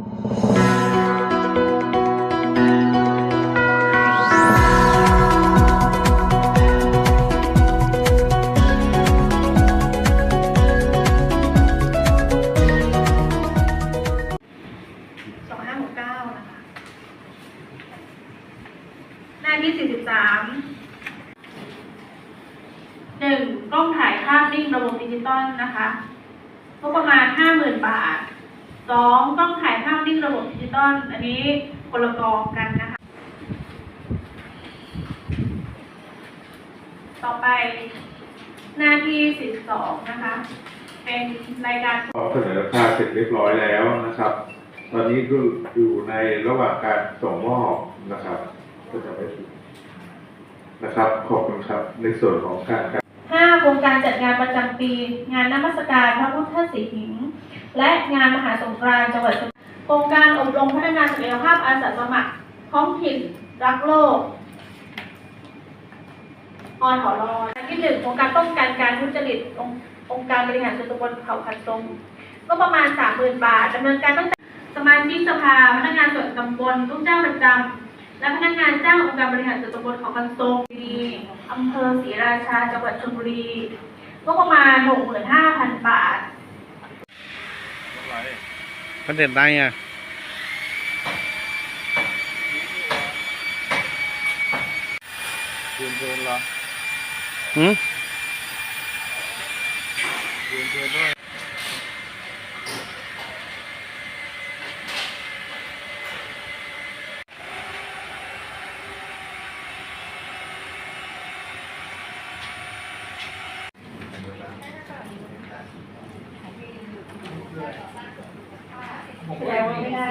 สองห้าหกเก้านะคะหน้าที่สี่สิบสามหนึ่งกล้องถ่ายภาพนิ่งระบบดิจิตอลนะคะงบประมาณห้าหมื่นบาท สองกล้องถ่ายภาพนิ่งระบบดิจิตอลอันนี้คนละกองกันนะคะ ต่อไปหน้าที่สี่สิบสองนะคะ เป็นรายการก็เสนอราคาเสร็จเรียบร้อยแล้วนะครับ ตอนนี้ก็อยู่ในระหว่างการส่งมอบนะครับก็จะไม่ผิดนะครับขอบคุณครับในส่วนของการการห้าโครงการจัดงานประจำปี งานนมัสการพระพุทธศรีหิง และงานมหาสงกรานต์จังหวัดสมุทรโครงการอบรมพัฒนาศักยภาพอาสาสมัครท้องถิ่นรักโลกอทรอนที่หนึ่งโครงการป้องกันการทุจริตองค์งการบริหารส่วนตำบลเขาคันทรงก็ประมาณสามหมื่นบาทดำเนินการตั้งแต่สมาชิกสภาพนักงานส่วนตำบลลูกจ้างประจำและพนักงานจ้างองค์การบริหารส่วนตำบลเขาคันทรงดีอำเภอศรีราชาจังหวัดชลบุรีก็ประมาณ65,000บาทมันเด็ดได้ไงยืนเพลิ นเหรอหืมยืนเพลินด้วย แล้วไม่ได้